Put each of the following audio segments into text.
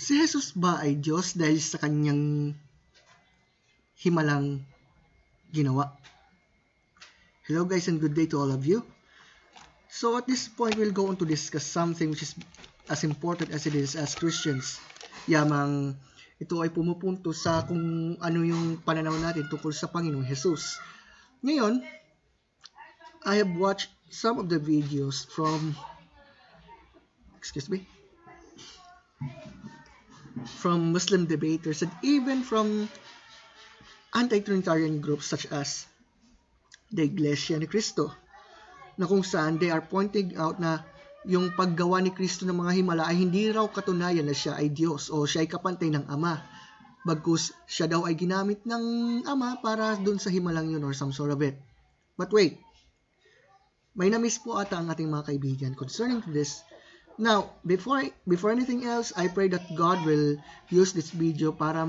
Si Jesus ba ay Diyos dahil sa kanyang himalang ginawa? Hello guys and good day to all of you. So at this point, we'll go on to discuss something which is as important as it is as Christians. Yamang ito ay pumupunto sa kung ano yung pananaw natin tungkol sa Panginoong Jesus. Ngayon, I have watched some of the videos from excuse me from Muslim debaters and even from anti-Trinitarian groups such as the Iglesia ni Cristo na kung saan they are pointing out na yung paggawa ni Kristo ng mga himala ay hindi raw katunayan na siya ay Diyos o siya ay kapantay ng Ama. Bagkus siya daw ay ginamit ng Ama para dun sa himalang yun or some sort of it. But wait, may namiss po ata ang ating mga kaibigan concerning this Now, before before anything else, I pray that God will use this video para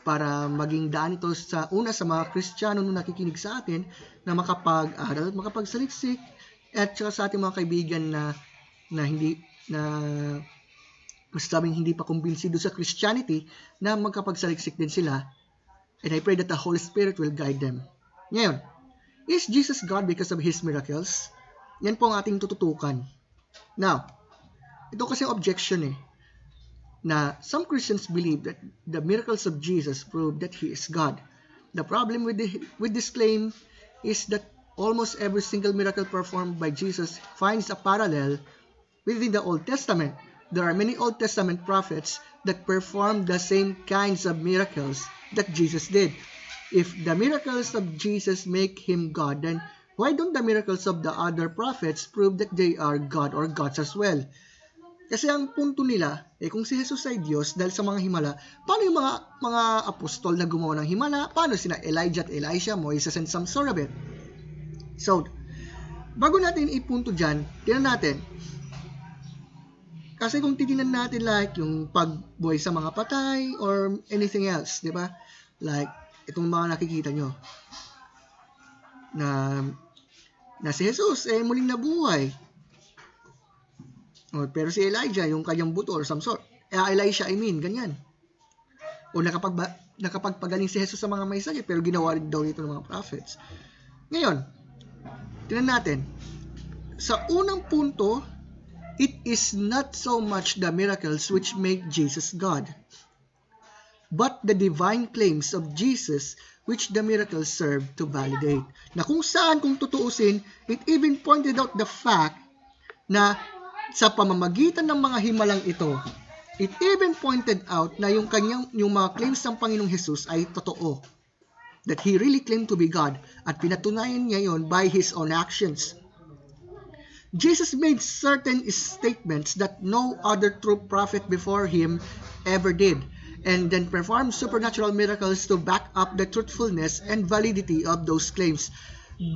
para maging daan ito sa una sa mga Kristiyano na nakikinig sa atin na makapag-aral, makapagsaliksik at saka sa ating mga kaibigan na na hindi na masasabing hindi pa kumbinsido sa Christianity na magkapagsaliksik din sila. And I pray that the Holy Spirit will guide them. Ngayon, is Jesus God because of His miracles? Yan po ang ating tututukan. Now, ito kasi objection eh, na some Christians believe that the miracles of Jesus prove that He is God. The problem with, the, with this claim is that almost every single miracle performed by Jesus finds a parallel within the Old Testament. There are many Old Testament prophets that performed the same kinds of miracles that Jesus did. If the miracles of Jesus make him God, then why don't the miracles of the other prophets prove that they are God or gods as well? Kasi ang punto nila, eh kung si Jesus ay Diyos dahil sa mga himala, paano yung mga mga apostol na gumawa ng himala? Paano sina Elijah at Elisha, Moises and it? So, bago natin ipunto dyan, tinan natin. Kasi kung titingnan natin like yung pagbuhay sa mga patay or anything else, di ba? Like, itong mga nakikita nyo na na si Jesus eh muling nabuhay o, pero si Elijah, yung kanyang buto or some sort. Eh, Elisha, I mean, ganyan. O nakapag nakapagpagaling si Jesus sa mga may sakit, pero ginawa rin daw ito ng mga prophets. Ngayon, tinan natin. Sa unang punto, it is not so much the miracles which make Jesus God, but the divine claims of Jesus which the miracles serve to validate. Na kung saan, kung tutuusin, it even pointed out the fact na sa pamamagitan ng mga himalang ito, it even pointed out na yung kanyang yung mga claims ng Panginoong Jesus ay totoo. That he really claimed to be God at pinatunayan niya yon by his own actions. Jesus made certain statements that no other true prophet before him ever did and then performed supernatural miracles to back up the truthfulness and validity of those claims.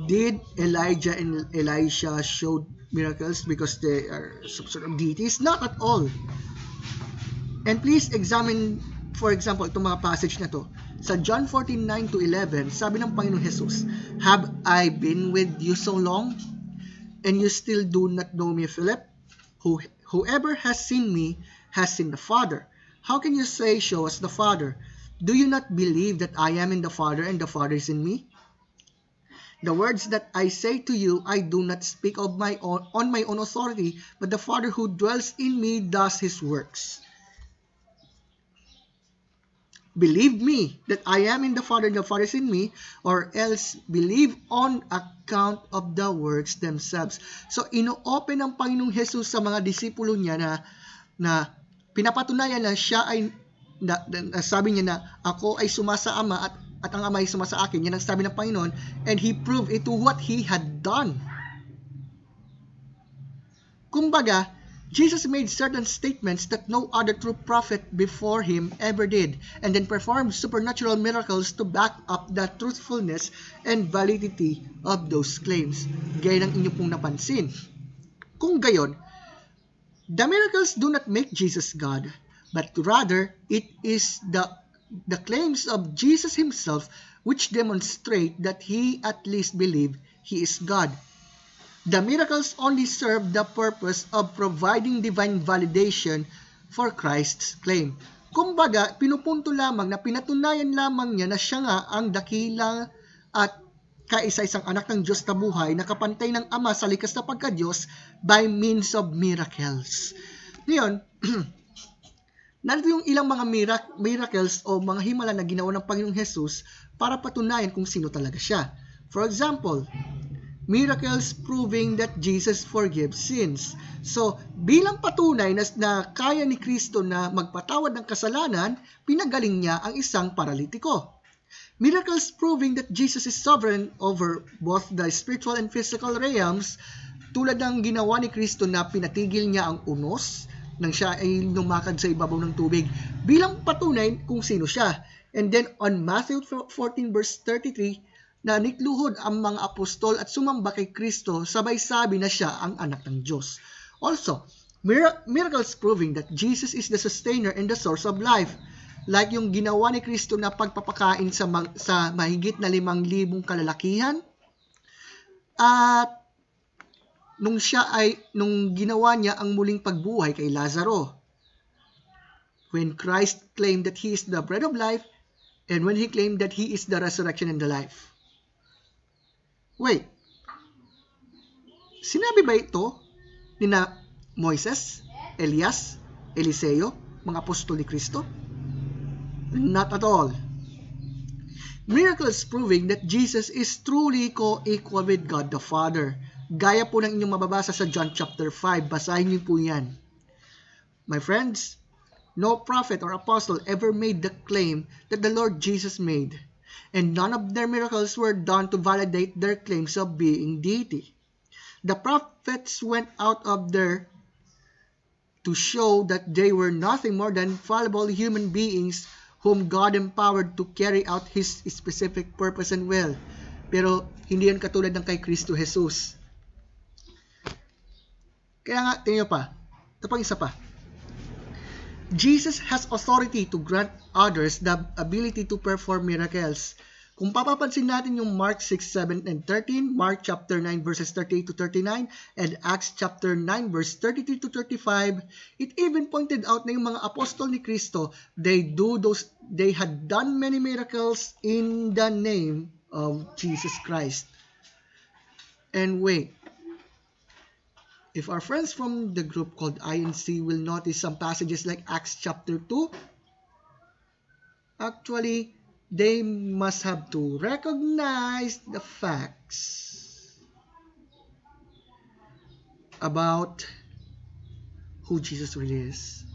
Did Elijah and Elisha show miracles because they are some sort of deities? Not at all. And please examine, for example, itong mga passage na to. Sa John 14:9 to 11, sabi ng Panginoon Jesus, Have I been with you so long? And you still do not know me, Philip? Who, whoever has seen me has seen the Father. How can you say, Show us the Father? Do you not believe that I am in the Father and the Father is in me? The words that I say to you, I do not speak of my own, on my own authority, but the Father who dwells in me does his works. Believe me that I am in the Father and the Father is in me, or else believe on account of the works themselves. So, ino-open ng Panginoong Jesus sa mga disipulo niya na, na pinapatunayan na siya ay, na, na, sabi niya na, ako ay sumasa Ama at at ang Ama ay suma sa akin. Yan ang sabi ng Panginoon. And He proved it to what He had done. Kumbaga, Jesus made certain statements that no other true prophet before him ever did, and then performed supernatural miracles to back up the truthfulness and validity of those claims. Gaya ng inyo pong napansin. Kung gayon, the miracles do not make Jesus God, but rather it is the the claims of Jesus himself which demonstrate that he at least believed he is God. The miracles only serve the purpose of providing divine validation for Christ's claim. Kumbaga, pinupunto lamang na pinatunayan lamang niya na siya nga ang dakilang at kaisa-isang anak ng Diyos na buhay na kapantay ng Ama sa likas na pagka-Diyos by means of miracles. Ngayon, narito yung ilang mga mirac- miracles o mga himala na ginawa ng Panginoong Jesus para patunayan kung sino talaga siya. For example, miracles proving that Jesus forgives sins. So, bilang patunay na, na kaya ni Kristo na magpatawad ng kasalanan, pinagaling niya ang isang paralitiko. Miracles proving that Jesus is sovereign over both the spiritual and physical realms, tulad ng ginawa ni Kristo na pinatigil niya ang unos nang siya ay lumakad sa ibabaw ng tubig bilang patunay kung sino siya. And then on Matthew 14 verse 33, na nikluhod ang mga apostol at sumamba kay Kristo sabay sabi na siya ang anak ng Diyos. Also, miracles proving that Jesus is the sustainer and the source of life like yung ginawa ni Kristo na pagpapakain sa, sa mahigit na limang libong kalalakihan. At nung siya ay, nung ginawa niya ang muling pagbuhay kay Lazaro. When Christ claimed that He is the bread of life, and when He claimed that He is the resurrection and the life. Wait, sinabi ba ito ni na Moises, Elias, Eliseo, mga apostol ni Kristo? Not at all. Miracles proving that Jesus is truly co-equal with God the Father. Gaya po ng inyong mababasa sa John chapter 5. Basahin niyo po yan. My friends, no prophet or apostle ever made the claim that the Lord Jesus made, and none of their miracles were done to validate their claims of being deity. The prophets went out of their to show that they were nothing more than fallible human beings whom God empowered to carry out His specific purpose and will. Pero hindi yan katulad ng kay Kristo Jesus. Kaya nga, tingnan pa. Ito pang isa pa. Jesus has authority to grant others the ability to perform miracles. Kung papapansin natin yung Mark 6, 7, and 13, Mark chapter 9 verses 38 to 39, and Acts chapter 9 verse 33 to 35, it even pointed out na yung mga apostol ni Kristo, they do those, they had done many miracles in the name of Jesus Christ. And wait, if our friends from the group called INC will notice some passages like Acts chapter 2, actually, they must have to recognize the facts about who Jesus really is.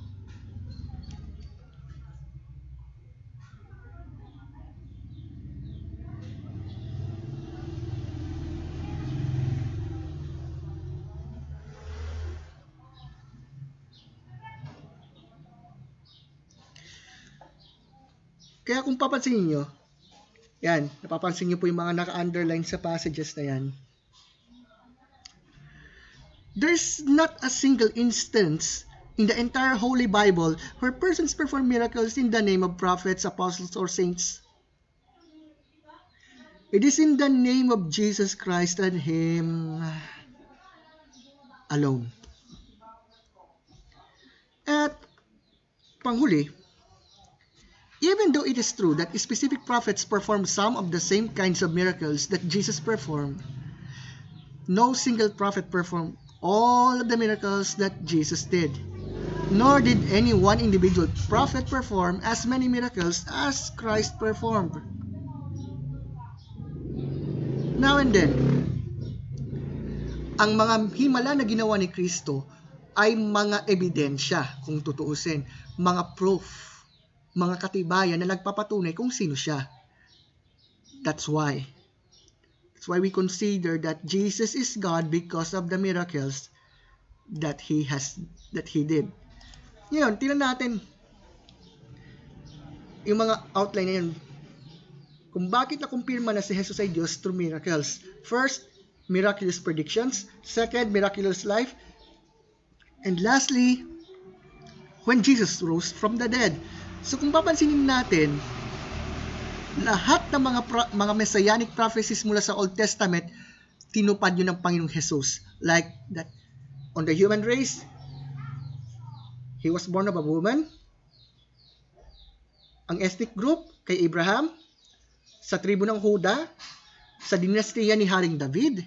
Papansin niyo, yan, napapansin niyo po yung mga naka-underline sa passages na yan. There's not a single instance in the entire Holy Bible where persons perform miracles in the name of prophets, apostles, or saints. It is in the name of Jesus Christ and Him alone. At panghuli, Even though it is true that specific prophets performed some of the same kinds of miracles that Jesus performed, no single prophet performed all of the miracles that Jesus did. Nor did any one individual prophet perform as many miracles as Christ performed. Now and then, ang mga himala na ginawa ni Kristo ay mga ebidensya kung tutuusin, mga proof mga katibayan na nagpapatunay kung sino siya. That's why. That's why we consider that Jesus is God because of the miracles that He has, that He did. Ngayon, tingnan natin yung mga outline na yun. Kung bakit nakumpirma na si Jesus ay Diyos through miracles. First, miraculous predictions. Second, miraculous life. And lastly, when Jesus rose from the dead. So kung papansinin natin, lahat ng mga pro- mga messianic prophecies mula sa Old Testament tinupad yun ng Panginoong Jesus. Like that on the human race, he was born of a woman. Ang ethnic group kay Abraham, sa tribo ng Huda, sa dinastiya ni Haring David.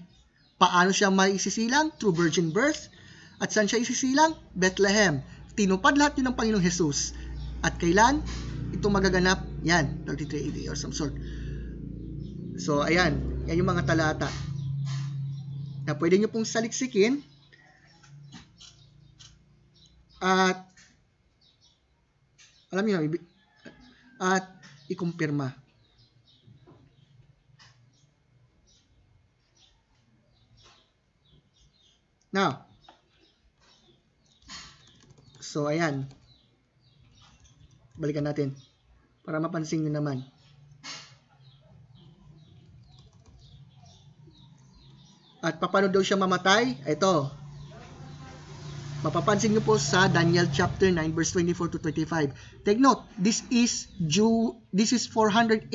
Paano siya maisisilang? Through virgin birth. At saan siya isisilang? Bethlehem. Tinupad lahat yun ng Panginoong Jesus. At kailan? Ito magaganap? Yan, 33 AD or some sort. So, ayan. Yan yung mga talata na pwede nyo pong saliksikin at alam niyo at ikumpirma. Now, so ayan. Balikan natin para mapansin nyo naman. At paano daw siya mamatay? Ito. Mapapansin niyo po sa Daniel chapter 9 verse 24 to 25. Take note, this is Jew this is 483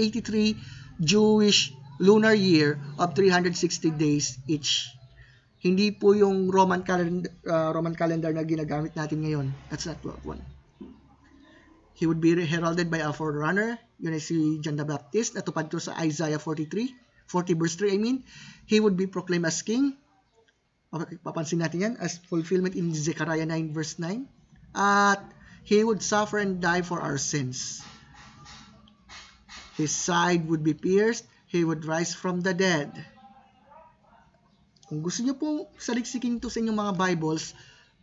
Jewish lunar year of 360 days each. Hindi po yung Roman calendar uh, Roman calendar na ginagamit natin ngayon. That's not one. He would be heralded by a forerunner. Yun ay si John the Baptist. Natupad to sa Isaiah 43. 40 verse 3, I mean, he would be proclaimed as king. Papansin natin yan as fulfillment in Zechariah 9 verse 9. At he would suffer and die for our sins. His side would be pierced. He would rise from the dead. Kung gusto niyo pong saliksikin ito sa inyong mga Bibles,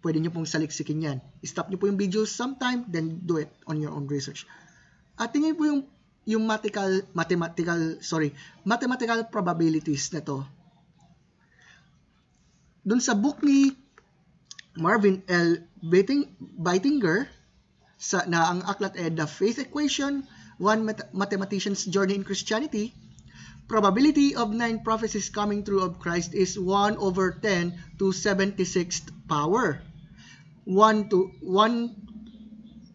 pwede niyo pong saliksikin yan. Stop niyo po yung video sometime, then do it on your own research. At tingin po yung yung mathematical, mathematical, sorry, mathematical probabilities na to. Doon sa book ni Marvin L. Beitinger, sa, na ang aklat ay The Faith Equation, One Mathematician's Journey in Christianity, probability of nine prophecies coming true of Christ is 1 over 10 to 76th power. 1 to 1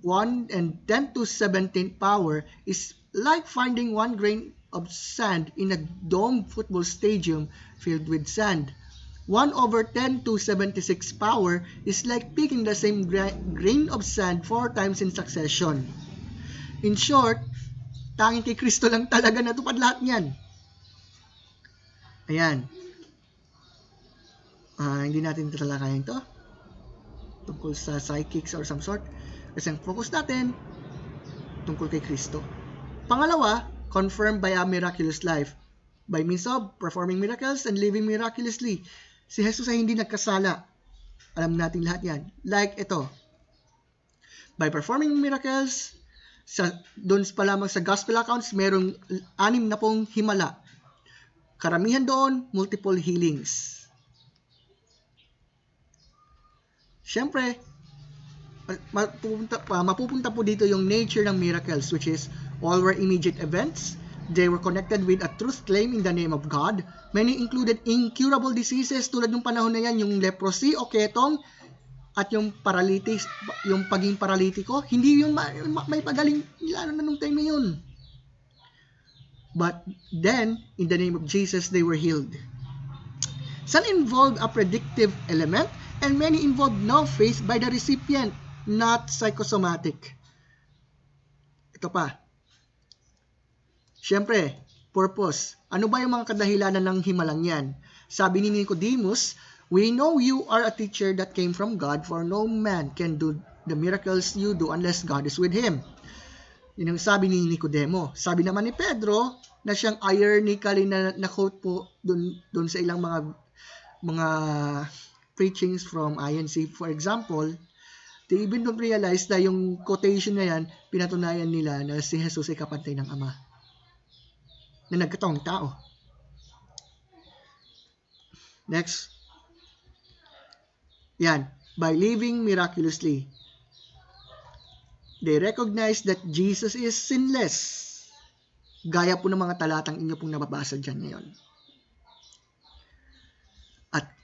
1 and 10 to 17th power is like finding one grain of sand in a domed football stadium filled with sand. 1 over 10 to 76 power is like picking the same gra grain of sand four times in succession. In short, tanging kay Kristo lang talaga natupad lahat niyan. Ayan. Uh, hindi natin tatalakayin to tungkol sa psychics or some sort. Kasi ang focus natin tungkol kay Kristo. Pangalawa, confirmed by a miraculous life by means of performing miracles and living miraculously. Si Jesus ay hindi nagkasala. Alam natin lahat yan. Like ito. By performing miracles, sa, doon pa lamang sa gospel accounts, merong anim na pong himala. Karamihan doon, multiple healings. Siyempre, mapupunta, mapupunta po dito yung nature ng miracles which is All were immediate events. They were connected with a truth claim in the name of God. Many included incurable diseases tulad ng panahon na yan, yung leprosy o ketong at yung paralytic, yung paging paralitiko, hindi yung ma- may pagaling lalo na nung time na yun. But then, in the name of Jesus, they were healed. Some involved a predictive element and many involved no faith by the recipient, not psychosomatic. Ito pa, Siyempre, purpose. Ano ba yung mga kadahilanan ng himalang yan? Sabi ni Nicodemus, We know you are a teacher that came from God, for no man can do the miracles you do unless God is with him. Yun ang sabi ni Nicodemo. Sabi naman ni Pedro, na siyang ironically na, na quote po dun, dun sa ilang mga mga preachings from INC. For example, they even don't realize na yung quotation na yan, pinatunayan nila na si Jesus ay kapantay ng Ama na nagkataong tao. Next. Yan. By living miraculously. They recognize that Jesus is sinless. Gaya po ng mga talatang inyo pong nababasa dyan ngayon.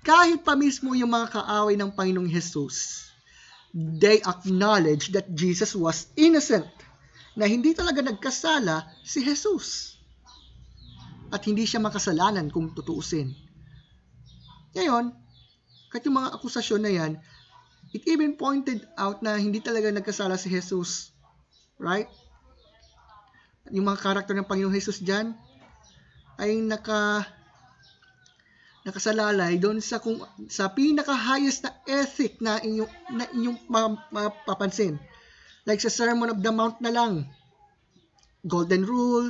Kahit pa mismo yung mga kaaway ng Panginoong Jesus, they acknowledge that Jesus was innocent, na hindi talaga nagkasala si Jesus at hindi siya makasalanan kung tutuusin. Ngayon, kahit yung mga akusasyon na yan, It even pointed out na hindi talaga nagkasala si Jesus. Right? Yung mga karakter ng Panginoong Jesus dyan ay naka nakasalalay doon sa kung sa pinaka highest na ethic na inyong na inyong mapapansin. Like sa Sermon of the Mount na lang. Golden rule,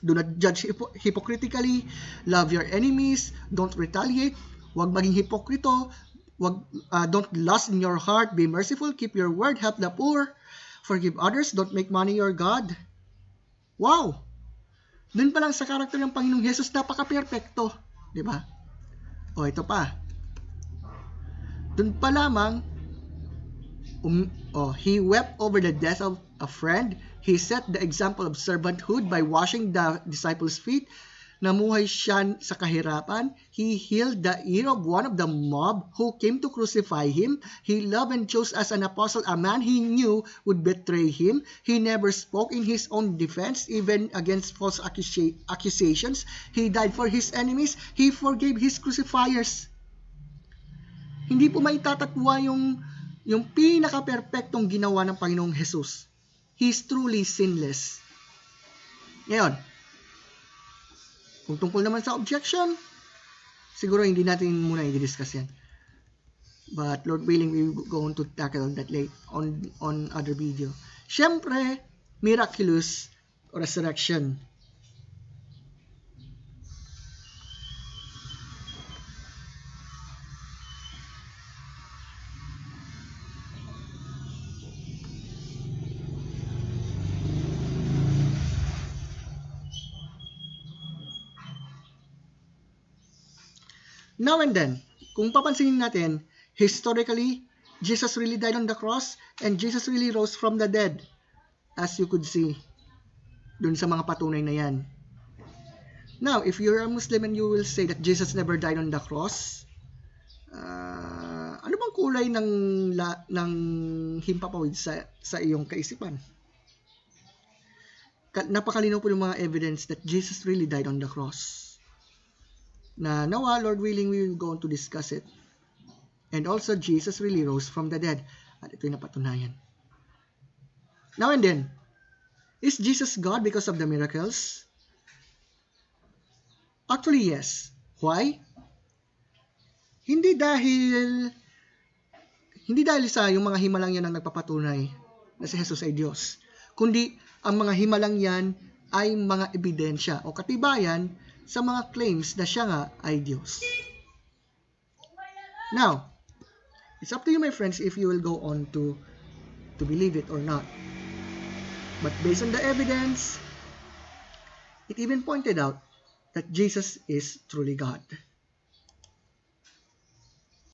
do not judge hypo- hypocritically, love your enemies, don't retaliate, huwag maging hipokrito, wag uh, don't lust in your heart, be merciful, keep your word, help the poor, forgive others, don't make money your god. Wow. Doon pa lang sa karakter ng Panginoong Hesus napaka-perpekto, di ba? O ito pa. Doon pa lamang um, oh, he wept over the death of a friend. He set the example of servanthood by washing the disciples' feet. Namuhay siya sa kahirapan. He healed the ear of one of the mob who came to crucify him. He loved and chose as an apostle a man he knew would betray him. He never spoke in his own defense, even against false accusations. He died for his enemies. He forgave his crucifiers. Hindi po may tatatwa yung yung pinaka-perpektong ginawa ng Panginoong Jesus. He's truly sinless. Ngayon, kung tungkol naman sa objection, siguro hindi natin muna i-discuss yan. But Lord willing, we will go on to tackle that late on, on other video. Siyempre, miraculous resurrection Now and then, kung papansinin natin, historically, Jesus really died on the cross and Jesus really rose from the dead. As you could see, dun sa mga patunay na yan. Now, if you're a Muslim and you will say that Jesus never died on the cross, uh, ano bang kulay ng, la, ng himpapawid sa, sa iyong kaisipan? Napakalinaw po yung mga evidence that Jesus really died on the cross na nawa, Lord willing, we will go on to discuss it. And also, Jesus really rose from the dead. At ito'y napatunayan. Now and then, is Jesus God because of the miracles? Actually, yes. Why? Hindi dahil hindi dahil sa yung mga himalang yan ang nagpapatunay na si Jesus ay Diyos, kundi ang mga himalang yan ay mga ebidensya o katibayan sa mga claims na siya nga ay Diyos. Now, it's up to you my friends if you will go on to to believe it or not. But based on the evidence, it even pointed out that Jesus is truly God.